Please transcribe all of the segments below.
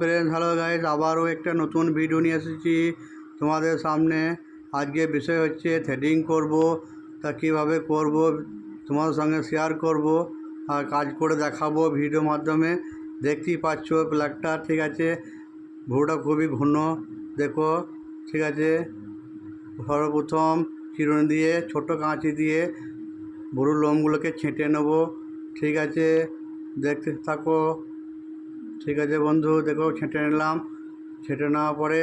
Friend hello guys আবারও একটা নতুন ভিডিও নিয়ে এসেছি তোমাদের সামনে। আজকে বিষয় হচ্ছে থ্রেডিং করব, তা কীভাবে করব, তোমাদের সঙ্গে শেয়ার করব, আর কাজ করে দেখাবো ভিডিও মাধ্যমে। দেখতেই পাচ্ছ ব্ল্যাকটা ঠিক আছে? ভুরুটা খুবই ঘন, দেখো, ঠিক আছে? সর্বপ্রথম চিরুনি দিয়ে ছোট কাঁচি দিয়ে ভুরুর লোমগুলোকে ছেঁটে নেব, ঠিক আছে? দেখতে থাকো। ঠিক আছে বন্ধু, দেখো ছেঁটে নিলাম। ছেঁটে নেওয়ার পরে,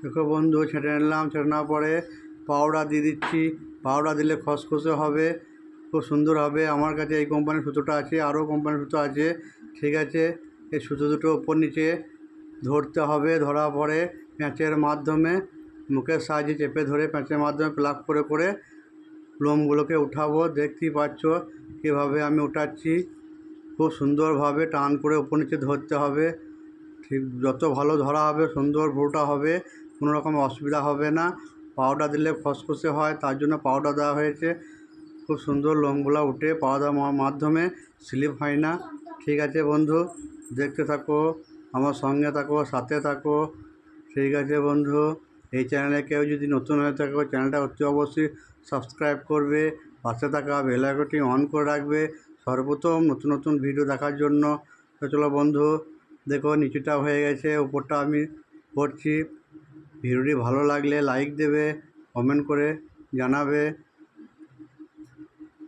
দেখো বন্ধু, ছেঁটে নিলাম। ছেঁটে নেওয়ার পরে পাউডার দিয়ে দিচ্ছি। পাউডার দিলে খসখসে হবে, খুব সুন্দর হবে। আমার কাছে এই কোম্পানির সুতোটা আছে আরও কোম্পানির সুতো আছে, ঠিক আছে? এই সুতো দুটো ওপর নিচে ধরতে হবে। ধরার পরে প্যাঁচের মাধ্যমে মুখের সাহায্যে চেপে ধরে প্যাঁচের মাধ্যমে প্লাগ করে করে লোমগুলোকে উঠাবো। দেখতেই পাচ্ছ কীভাবে আমি উঠাচ্ছি। খুব সুন্দরভাবে টান করে ওপর নিচে ধরতে হবে। ঠিক যত ভালো ধরা হবে, সুন্দর ভুরুটা হবে, কোনো রকম অসুবিধা হবে না। পাউডার দিলে খসখসে হয়, তার জন্য পাউডার দেওয়া হয়েছে। খুব সুন্দর লোমগুলো উঠে পাউডার মাধ্যমে স্লিপ হয় না। ঠিক আছে বন্ধু, দেখতে থাকো, আমার সঙ্গে থাকো, সাথে থাকো। ঠিক আছে বন্ধু, এই চ্যানেলে কেউ যদি নতুন হয়ে থাকো, চ্যানেলটা অতি অবশ্যই সাবস্ক্রাইব করবে। পাশে থাকা বেল আইকনটি অন করে রাখবে। সর্বপ্রথম নতুন নতুন ভিডিও দেখার জন্য। চলো বন্ধু, দেখো নিচুটা হয়ে গেছে, উপরটা আমি করছি। ভিডিওটি ভালো লাগলে লাইক দেবে কমেন্ট করে জানাবে।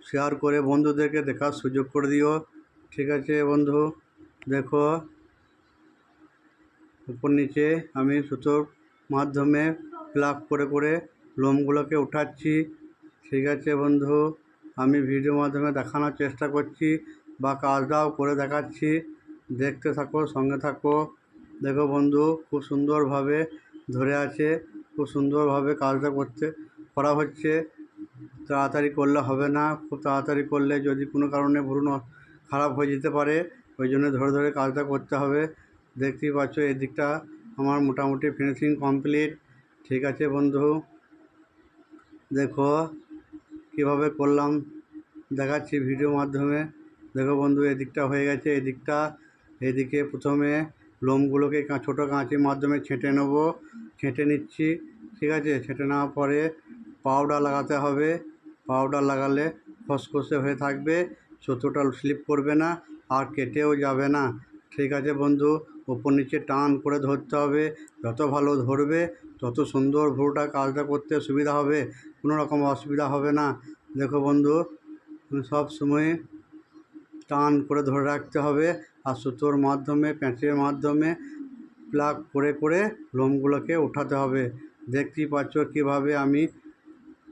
শেয়ার করে বন্ধুদেরকে দেখার সুযোগ করে দিও। ঠিক আছে বন্ধু, দেখো। উপর নিচে আমি সুতোর মাধ্যমে প্লাগ করে করে লোমগুলোকে উঠাচ্ছি। ঠিক আছে বন্ধু। আমি ভিডিওর মাধ্যমে দেখানোর চেষ্টা করছি বা কাজটাও করে দেখাচ্ছি। দেখতে থাকো, সঙ্গে থাকো। দেখো বন্ধু, খুব সুন্দরভাবে ধরে আছে, খুব সুন্দরভাবে কাজটা করতে, করা হচ্ছে। তাড়াতাড়ি করলে হবে না, খুব তাড়াতাড়ি করলে যদি কোনো কারণে ভুরুন খারাপ হয়ে যেতে পারে, ওই জন্য ধরে ধরে কাজটা করতে হবে। দেখতেই পাচ্ছ এদিকটা আমার মোটামুটি ফিনিশিং কমপ্লিট ঠিক আছে বন্ধু। দেখো কীভাবে করলাম, দেখাচ্ছি ভিডিও মাধ্যমে। দেখো বন্ধু, এদিকটা হয়ে গেছে, এদিকটা। এদিকে প্রথমে লোমগুলোকে ছোটো কাঁচির মাধ্যমে ছেঁটে নেব, ছেঁটে নিচ্ছি, ঠিক আছে? ছেঁটে নেওয়ার পরে পাউডার লাগাতে হবে। পাউডার লাগালে খসখসে হয়ে থাকবে সুতোটা স্লিপ করবে না আর কেটেও যাবে না। ঠিক আছে বন্ধু, ওপর নিচে টান করে ধরতে হবে। যত ভালো ধরবে, তত সুন্দর ভুরুটা কাজটা করতে সুবিধা হবে। কোনো রকম অসুবিধা হবে না। দেখো বন্ধু সব সময় টান করে ধরে রাখতে হবে আর সুতোর মাধ্যমে প্যাঁচের মাধ্যমে প্লাগ করে করে লোমগুলোকে উঠাতে হবে। দেখতেই পাচ্ছ কীভাবে আমি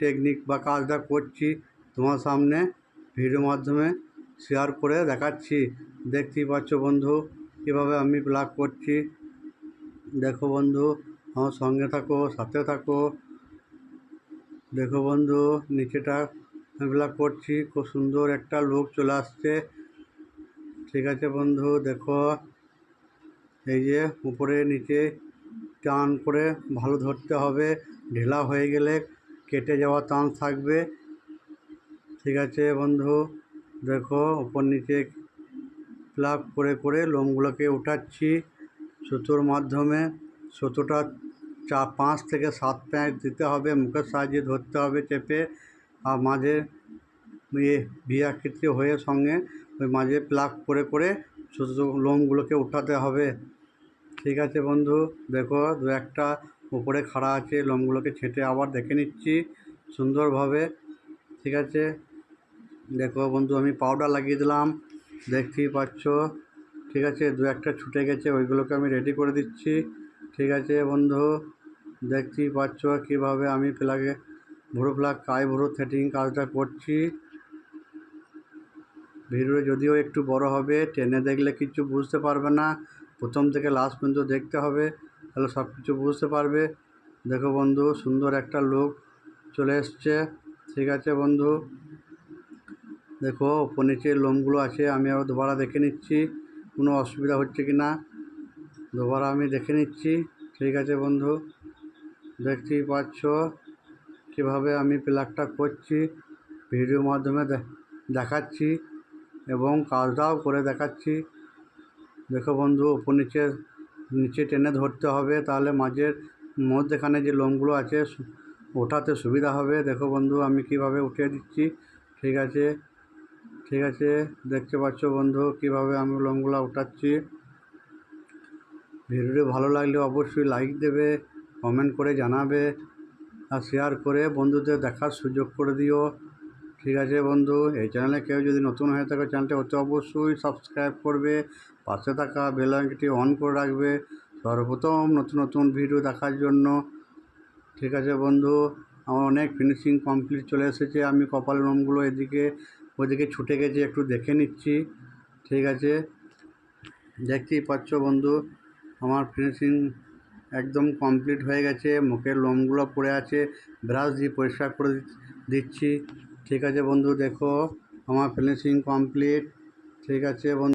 টেকনিক বা কাজটা করছি। তোমার সামনে ভিডিওর মাধ্যমে শেয়ার করে দেখাচ্ছি। দেখতেই পাচ্ছ বন্ধু, কীভাবে আমি প্লাগ করছি। দেখো বন্ধু, আমার সঙ্গে থাকো, সাথে থাকো। দেখো বন্ধু, নিচেটা প্লাগ করছি, খুব সুন্দর একটা লুক চলে আসছে। ঠিক আছে বন্ধু, দেখো। এই যে উপরে, নিচে টান করে ভালো ধরতে হবে। ঢেলা হয়ে গেলে কেটে যাওয়ার চান্স থাকবে। ঠিক আছে বন্ধু, দেখো উপর নিচে প্লাগ করে করে লোমগুলোকে উঠাচ্ছি সুতোর মাধ্যমে। সুতোটা চা পাঁচ থেকে সাত প্যাঁচ দিতে হবে, মুখের সাহায্যে ধরতে হবে চেপে, আর মাঝে ইয়ে ভি আকৃতি হয়ে সঙ্গে ওই মাঝে প্লাগ করে করে সুতো লোমগুলোকে উঠাতে হবে। ঠিক আছে বন্ধু, দেখো দু একটা উপরে খাড়া আছে, লোমগুলোকে ছেঁটে আবার দেখে নিচ্ছি সুন্দরভাবে। ঠিক আছে, দেখো বন্ধু আমি পাউডার লাগিয়ে দিলাম, দেখতেই পাচ্ছ। ঠিক আছে, দু একটা ছুটে গেছে, ওইগুলোকে আমি রেডি করে দিচ্ছি। ঠিক আছে বন্ধু দেখতেই পাচ্ছ কীভাবে আমি প্লাগে ভুরো প্লাগ কাই ভুরো থ্রেটিং কাজটা করছি। ভিডিও যদিও একটু বড় হবে, টেনে দেখলে কিছু বুঝতে পারবে না। প্রথম থেকে লাস্ট পর্যন্ত দেখতে হবে, তাহলে সব কিছু বুঝতে পারবে। দেখো বন্ধু, সুন্দর একটা লুক চলে এসছে। ঠিক আছে বন্ধু। দেখো ওপর নিচে লোমগুলো আছে, আমি আবার দুবারা দেখে নিচ্ছি। কোনো অসুবিধা হচ্ছে কি না দুবারা আমি দেখে নিচ্ছি। ঠিক আছে বন্ধু। দেখতেই পাচ্ছ কীভাবে আমি প্লাগটা করছি ভিডিওর মাধ্যমে দেখাচ্ছি এবং কাজটাও করে দেখাচ্ছি। দেখো বন্ধু, উপর নিচে নিচে টেনে ধরতে হবে, তাহলে মাঝের মধ্যেখানে যে লোমগুলো আছে ওঠাতে সুবিধা হবে। দেখো বন্ধু, আমি কীভাবে উঠিয়ে দিচ্ছি, ঠিক আছে? ঠিক আছে, দেখতে পাচ্ছ বন্ধু কীভাবে আমি লোমগুলো উঠাচ্ছি। ভিডিওটি ভালো লাগলে অবশ্যই লাইক দেবে। কমেন্ট করে জানাবে আর শেয়ার করে বন্ধুদের দেখার সুযোগ করে দিও। ঠিক আছে বন্ধু, এই চ্যানেলে কেউ যদি নতুন হয়ে থাকে চ্যানেলটি অতি অবশ্যই সাবস্ক্রাইব করবে, পাশে থাকা বেল আইকনটি অন করে রাখবে। সর্বপ্রথম নতুন নতুন ভিডিও দেখার জন্য। ঠিক আছে বন্ধু, আমার অনেক ফিনিশিং কমপ্লিট চলে এসেছে, আমি কপাল লোমগুলো এদিকে, ওদিকে ছুটে গেছে, একটু দেখে নিচ্ছি। ঠিক আছে, দেখতেই পাচ্ছ বন্ধু, আমার ফিনিশিং একদম কমপ্লিট হয়ে গেছে। মুখের লোমগুলো পড়ে আছে। ব্রাশ দিয়ে পরিষ্কার করে দিচ্ছি ঠিক আছে বন্ধু, দেখো, আমার ফিনিশিং কমপ্লিট ঠিক আছে বন্ধু।